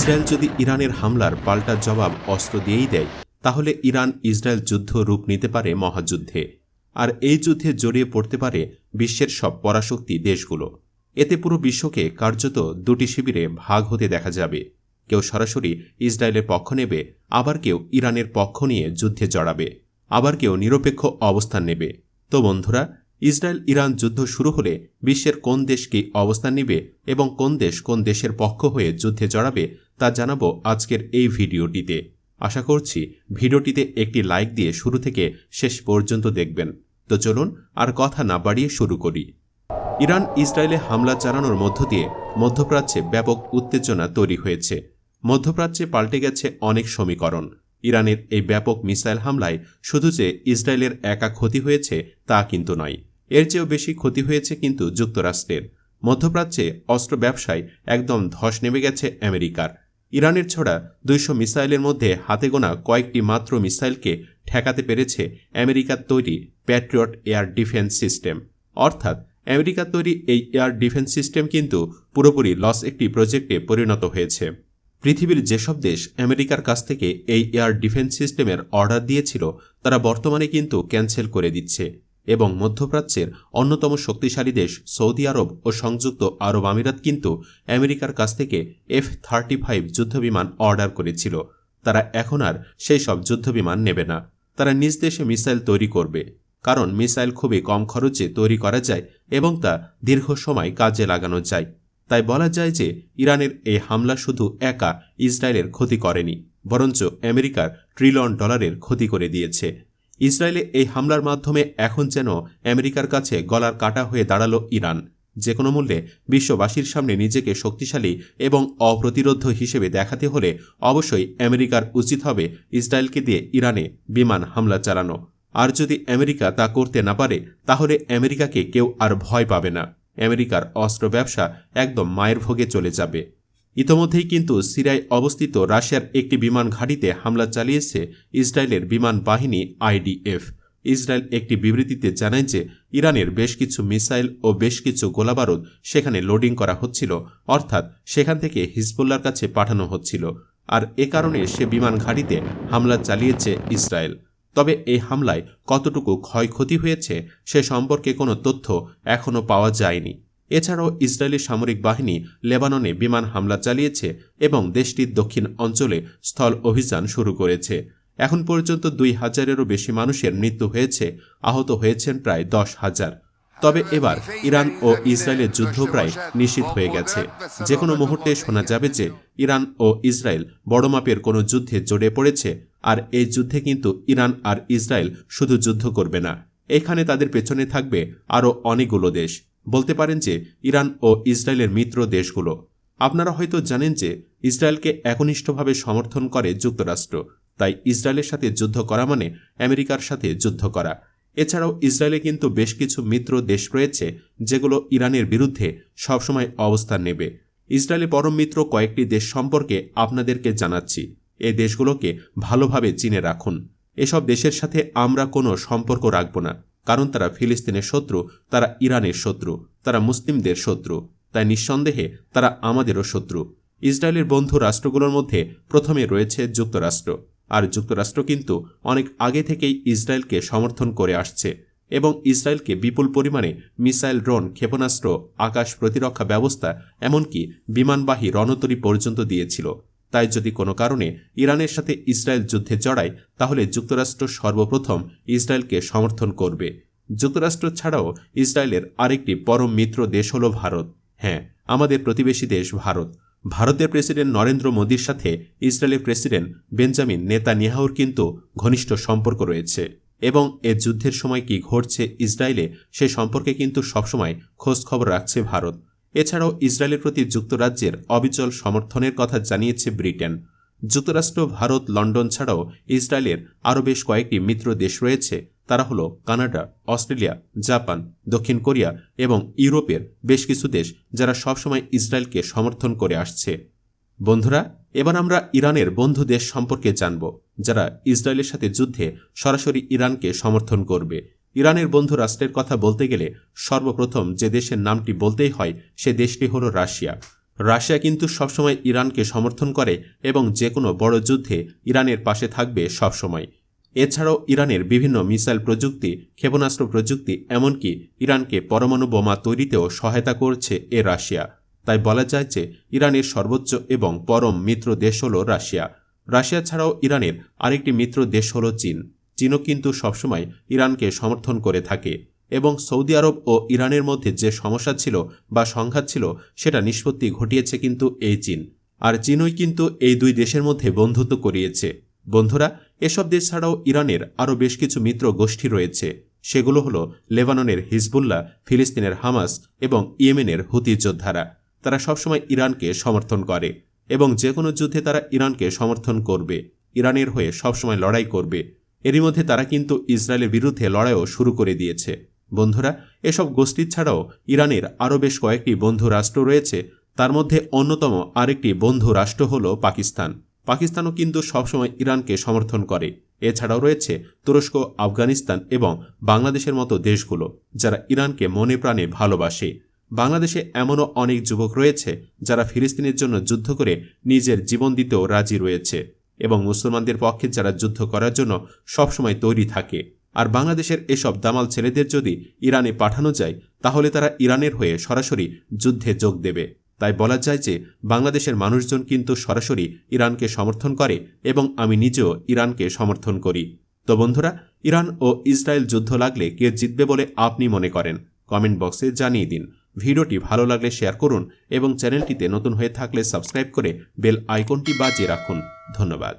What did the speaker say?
Israel যদি ইরানের হামলার পাল্টা জবাব অস্ত্র দিয়েই দেয়, তাহলে ইরান ইসরায়েল যুদ্ধ রূপ নিতে পারে মহাযুদ্ধে। আর এই যুদ্ধে জড়িয়ে পড়তে পারে বিশ্বের সব পরাশক্তি দেশগুলো। এতে পুরো বিশ্বকে কার্যত দুটি শিবিরে ভাগ হতে দেখা যাবে। কেউ সরাসরি ইসরায়েলের পক্ষ নেবে, আবার কেউ ইরানের পক্ষ নিয়ে যুদ্ধে জড়াবে। আবার কেউ নিরপেক্ষ অবস্থান নেবে। তো বন্ধুরা ইসরায়েল ইরান যুদ্ধ শুরু হলে বিশ্বের কোন দেশ কি অবস্থান নেবে এবং কোন দেশ কোন দেশের পক্ষ হয়ে যুদ্ধে জড়াবে তা জানাব আজকের এই ভিডিওটিতে। আশা করছি ভিডিওটিতে একটি লাইক দিয়ে শুরু থেকে শেষ পর্যন্ত দেখবেন। তো চলুন আর কথা না বাড়িয়ে শুরু করি। ইরান ইসরায়েলে হামলা চালানোর মধ্য দিয়ে মধ্যপ্রাচ্যে ব্যাপক উত্তেজনা তৈরি হয়েছে। মধ্যপ্রাচ্যে পাল্টে গেছে অনেক সমীকরণ। ইরানের এই ব্যাপক মিসাইল হামলায় শুধু যে ইসরায়েলের একা ক্ষতি হয়েছে তা কিন্তু নয়। এর চেয়েও বেশি ক্ষতি হয়েছে কিন্তু যুক্তরাষ্ট্রের। মধ্যপ্রাচ্যে অস্ত্র ব্যবসায় একদম ধস নেমে গেছে আমেরিকার। ইরানের ছড়া দুইশো মিসাইলের মধ্যে হাতে গোনা কয়েকটি মাত্র মিসাইলকে ঠেকাতে পেরেছে আমেরিকার তৈরি প্যাট্রিয়ট এয়ার ডিফেন্স সিস্টেম। অর্থাৎ আমেরিকার তৈরি এই এয়ার ডিফেন্স সিস্টেম কিন্তু পুরোপুরি লস একটি প্রজেক্টে পরিণত হয়েছে। পৃথিবীর যেসব দেশ আমেরিকার কাছ থেকে এই এয়ার ডিফেন্স সিস্টেমের অর্ডার দিয়েছিল, তারা বর্তমানে কিন্তু ক্যান্সেল করে দিচ্ছে। এবং মধ্যপ্রাচ্যের অন্যতম শক্তিশালী দেশ সৌদি আরব ও সংযুক্ত আরব আমিরাত কিন্তু আমেরিকার কাছ থেকে এফ থার্টি ফাইভ যুদ্ধবিমান অর্ডার করেছিল। তারা এখন আর সেই সব যুদ্ধবিমান নেবে না। তারা নিজ দেশে মিসাইল তৈরি করবে। কারণ মিসাইল খুবই কম খরচে তৈরি করা যায় এবং তা দীর্ঘ সময় কাজে লাগানো যায়। তাই বলা যায় যে ইরানের এই হামলা শুধু একা ইসরায়েলের ক্ষতি করেনি, বরঞ্চ আমেরিকার ট্রিলিয়ন ডলারের ক্ষতি করে দিয়েছে। ইসরায়েলে এই হামলার মাধ্যমে এখন যেন আমেরিকার কাছে গলার কাটা হয়ে দাঁড়াল ইরান। যে কোনো মূল্যে বিশ্ববাসীর সামনে নিজেকে শক্তিশালী এবং অপ্রতিরোধ হিসেবে দেখাতে হলে অবশ্যই আমেরিকার উচিত হবে ইসরায়েলকে দিয়ে ইরানে বিমান হামলা চালানো। আর যদি আমেরিকা তা করতে না পারে, তাহলে আমেরিকাকে কেউ আর ভয় পাবে না। আমেরিকার অস্ত্র ব্যবসা একদম মায়ের ভোগে চলে যাবে। ইতোমধ্যেই কিন্তু সিরিয়ায় অবস্থিত রাশিয়ার একটি বিমান ঘাঁটিতে হামলা চালিয়েছে ইসরায়েলের বিমান বাহিনী আইডিএফ। ইসরায়েল একটি বিবৃতিতে জানায় যে, ইরানের বেশ কিছু মিসাইল ও বেশ কিছু গোলাবারুদ সেখানে লোডিং করা হচ্ছিল, অর্থাৎ সেখান থেকে হিজবুল্লার কাছে পাঠানো হচ্ছিল। আর এ কারণে সে বিমান ঘাঁটিতে হামলা চালিয়েছে ইসরায়েল। তবে এই হামলায় কতটুকু ক্ষয়ক্ষতি হয়েছে সে সম্পর্কে কোনো তথ্য এখনও পাওয়া যায়নি। এছাড়াও ইসরায়েলি সামরিক বাহিনী লেবাননে বিমান হামলা চালিয়েছে এবং দেশটির দক্ষিণ অঞ্চলে স্থল অভিযান শুরু করেছে। এখন পর্যন্ত দুই হাজারেরও বেশি মানুষের মৃত্যু হয়েছে, আহত হয়েছেন প্রায় দশ হাজার। তবে এবার ইরান ও ইসরায়েলের যুদ্ধ প্রায় নিশ্চিত হয়ে গেছে। যে কোনো মুহূর্তে শোনা যাবে যে ইরান ও ইসরায়েল বড় মাপের কোনো যুদ্ধে জড়ে পড়েছে, আর এই যুদ্ধে কিন্তু ইরান আর ইসরায়েল শুধু যুদ্ধ করবে না। এখানে তাদের পেছনে থাকবে আরও অনেকগুলো দেশ। বলতে পারেন যে ইরান ও ইসরায়েলের মিত্র দেশগুলো। আপনারা হয়তো জানেন যে ইসরায়েলকে একনিষ্ঠভাবে সমর্থন করে যুক্তরাষ্ট্র। তাই ইসরায়েলের সাথে যুদ্ধ করা মানে আমেরিকার সাথে যুদ্ধ করা। এছাড়াও ইসরায়েলে কিন্তু বেশ কিছু মিত্র দেশ রয়েছে যেগুলো ইরানের বিরুদ্ধে সবসময় অবস্থান নেবে। ইসরায়েলে পরম মিত্র কয়েকটি দেশ সম্পর্কে আপনাদেরকে জানাচ্ছি। এ দেশগুলোকে ভালোভাবে চিনে রাখুন। এসব দেশের সাথে আমরা কোনো সম্পর্ক রাখব না। কারণ তারা ফিলিস্তিনের শত্রু, তারা ইরানের শত্রু, তারা মুসলিমদের শত্রু। তাই নিঃসন্দেহে তারা আমাদেরও শত্রু। ইসরায়েলের বন্ধু রাষ্ট্রগুলোর মধ্যে প্রথমে রয়েছে যুক্তরাষ্ট্র। আর যুক্তরাষ্ট্র কিন্তু অনেক আগে থেকেই ইসরায়েলকে সমর্থন করে আসছে এবং ইসরায়েলকে বিপুল পরিমাণে মিসাইল ড্রোন, ক্ষেপণাস্ত্র, আকাশ প্রতিরক্ষা ব্যবস্থা, এমনকি বিমানবাহী রণতরী পর্যন্ত দিয়েছিল। তাই যদি কোনো কারণে ইরানের সাথে ইসরায়েল যুদ্ধে জড়ায় তাহলে যুক্তরাষ্ট্র সর্বপ্রথম ইসরায়েলকে সমর্থন করবে। যুক্তরাষ্ট্র ছাড়াও ইসরায়েলের আরেকটি পরম মিত্র দেশ হল ভারত। হ্যাঁ আমাদের প্রতিবেশী দেশ ভারত। ভারতের প্রেসিডেন্ট নরেন্দ্র মোদীর সাথে ইসরায়েলের প্রেসিডেন্ট বেঞ্জামিন নেতানিয়াহুর কিন্তু ঘনিষ্ঠ সম্পর্ক রয়েছে। এবং এ যুদ্ধের সময় কি ঘটছে ইসরায়েলে সে সম্পর্কে কিন্তু সবসময় খোঁজখবর রাখছে ভারত। এছাড়াও ইসরায়েলের প্রতি যুক্তরাজ্যের অবিচল সমর্থনের কথা জানিয়েছে ব্রিটেন। যুক্তরাষ্ট্র, ভারত, লন্ডন ছাড়াও ইসরায়েলের আরও বেশ কয়েকটি মিত্র দেশ রয়েছে। তারা হল কানাডা, অস্ট্রেলিয়া, জাপান, দক্ষিণ কোরিয়া এবং ইউরোপের বেশ কিছু দেশ যারা সবসময় ইসরায়েলকে সমর্থন করে আসছে। বন্ধুরা, এবার আমরা ইরানের বন্ধু দেশ সম্পর্কে জানব, যারা ইসরায়েলের সাথে যুদ্ধে সরাসরি ইরানকে সমর্থন করবে। ইরানের বন্ধু রাষ্ট্রের কথা বলতে গেলে সর্বপ্রথম যে দেশের নামটি বলতেই হয়, সে দেশটি হল রাশিয়া। রাশিয়া কিন্তু সবসময় ইরানকে সমর্থন করে এবং যে কোনো বড় যুদ্ধে ইরানের পাশে থাকবে সবসময়। এছাড়াও ইরানের বিভিন্ন মিসাইল প্রযুক্তি, ক্ষেপণাস্ত্র প্রযুক্তি, এমনকি ইরানকে পরমাণু বোমা তৈরিতেও সহায়তা করছে এ রাশিয়া। তাই বলা যায় যে ইরানের সর্বোচ্চ এবং পরম মিত্র দেশ হল রাশিয়া। রাশিয়া ছাড়াও ইরানের আরেকটি মিত্র দেশ হল চীন। চীনও কিন্তু সবসময় ইরানকে সমর্থন করে থাকে এবং সৌদি আরব ও ইরানের মধ্যে যে সমস্যা ছিল বা সংঘাত ছিল, সেটা নিষ্পত্তি ঘটিয়েছে কিন্তু এই চীন। আর চীনই কিন্তু এই দুই দেশের মধ্যে বন্ধুত্ব করিয়েছে। বন্ধুরা, এসব দেশ ছাড়াও ইরানের আরও বেশ কিছু মিত্র গোষ্ঠী রয়েছে। সেগুলো হলো লেবাননের হিজবুল্লাহ, ফিলিস্তিনের হামাস এবং ইয়েমেনের হুতি যোদ্ধারা। তারা সবসময় ইরানকে সমর্থন করে এবং যে কোনো যুদ্ধে তারা ইরানকে সমর্থন করবে। ইরানের হয়ে সবসময় লড়াই করবে। এরই মধ্যে তারা কিন্তু ইসরায়েলের বিরুদ্ধে লড়াইও শুরু করে দিয়েছে। বন্ধুরা, এসব গোষ্ঠী ছাড়াও ইরানের আরও বেশ কয়েকটি বন্ধু রাষ্ট্র রয়েছে। তার মধ্যে অন্যতম আরেকটি বন্ধু রাষ্ট্র হল পাকিস্তান। পাকিস্তানও কিন্তু সবসময় ইরানকে সমর্থন করে। এছাড়াও রয়েছে তুরস্ক, আফগানিস্তান এবং বাংলাদেশের মতো দেশগুলো, যারা ইরানকে মনে প্রাণে ভালোবাসে। বাংলাদেশে এমনও অনেক যুবক রয়েছে যারা ফিলিস্তিনের জন্য যুদ্ধ করে নিজের জীবন দিতেও রাজি রয়েছে। এবং মুসলমানদের পক্ষে যারা যুদ্ধ করার জন্য সবসময় তৈরি থাকে। আর বাংলাদেশের এসব দামাল ছেলেদের যদি ইরানে পাঠানো যায়, তাহলে তারা ইরানের হয়ে সরাসরি যুদ্ধে যোগ দেবে। তাই বলা যায় যে, বাংলাদেশের মানুষজন কিন্তু সরাসরি ইরানকে সমর্থন করে এবং আমি নিজেও ইরানকে সমর্থন করি। তো বন্ধুরা, ইরান ও ইসরায়েল যুদ্ধ লাগলে কে জিতবে বলে আপনি মনে করেন? কমেন্ট বক্সে জানিয়ে দিন। ভিডিওটি ভালো লাগলে শেয়ার করুন এবং চ্যানেলটিতে নতুন হয়ে থাকলে সাবস্ক্রাইব করে বেল আইকনটি বাজিয়ে রাখুন। ধন্যবাদ।